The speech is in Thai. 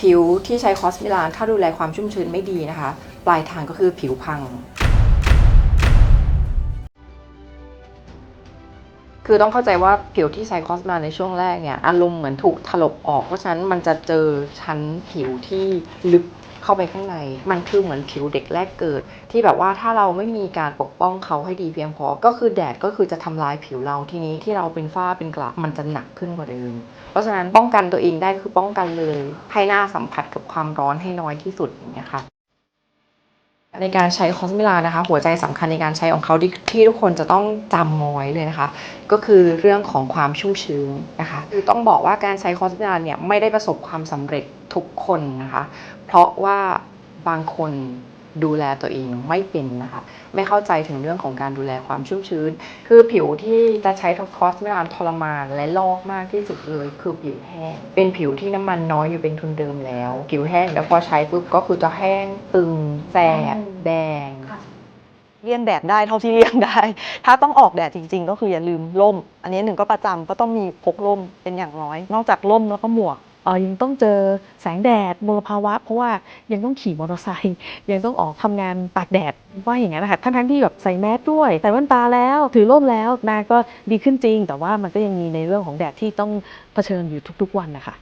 ผิวที่ใช้คอสมิลานถ้าดูแลความชุ่มชื้นไม่ดีนะคะ ปลายทางก็คือผิวพัง คือต้องเข้าใจว่าผิวที่ใช้คอสมาในช่วงแรกเนี่ย อารมณ์เหมือนถูกถลกออก เพราะฉะนั้นมันจะเจอชั้นผิวที่ลึกเข้าไปข้างใน มันคือเหมือนผิวเด็กแรกเกิด ที่แบบว่าถ้าเราไม่มีการปกป้องเขาให้ดีเพียงพอ ก็คือแดดก็คือจะทำลายผิวเราทีนี้ที่เราเป็นฝ้าเป็นกระมันจะหนักขึ้นกว่าเดิม เพราะฉะนั้นป้องกันตัวเองได้คือป้องกันเลย ให้หน้าสัมผัสกับความร้อนให้น้อยที่สุดอย่างเงี้ยค่ะ ในการใช้คอสมิลานะคะ หัวใจสำคัญในการใช้ของเขาที่ที่ทุกคนจะต้องจำเอาไว้เลยนะคะ ก็คือเรื่องของความชุ่มชื้นนะคะคือต้องบอกว่าการใช้คอสมิลาเนี่ยไม่ได้ประสบความสำเร็จทุกคนนะคะ เพราะว่าบางคนดูแลตัวเองไม่เป็นนะคะ ไม่เข้าใจถึงเรื่องของการดูแลความชุ่มชื้น คือผิวที่จะใช้คอสมิลานทรมานและลอกมากที่สุดเลยคือผิวแห้ง เป็นผิวที่น้ำมันน้อยอยู่เป็นทุนเดิมแล้ว ผิวแห้งแล้วพอใช้ปุ๊บก็คือจะแห้งตึงแสบ แดง เลี่ยงแดดได้เท่าที่เลี่ยงได้ ถ้าต้องออกแดดจริง ๆ ก็คืออย่าลืมร่ม อันนี้หนึ่งก็ประจำก็ต้องมีพกร่มเป็นอย่างน้อย นอกจากร่มแล้วก็หมวกเออยังต้องเจอแสงแดดมลภาวะ เพราะว่ายังต้องขี่มอเตอร์ไซค์ยังต้องออกทำงานตากแดดว่าอย่างนั้นนะคะทั้งทั้งๆที่แบบใส่แมสด้วยใส่แว่นตาแล้วถือร่มแล้วหนาก็ดีขึ้นจริง แต่ว่ามันก็ยังมีในเรื่องของแดดที่ต้องเผชิญอยู่ทุกๆวันนะคะ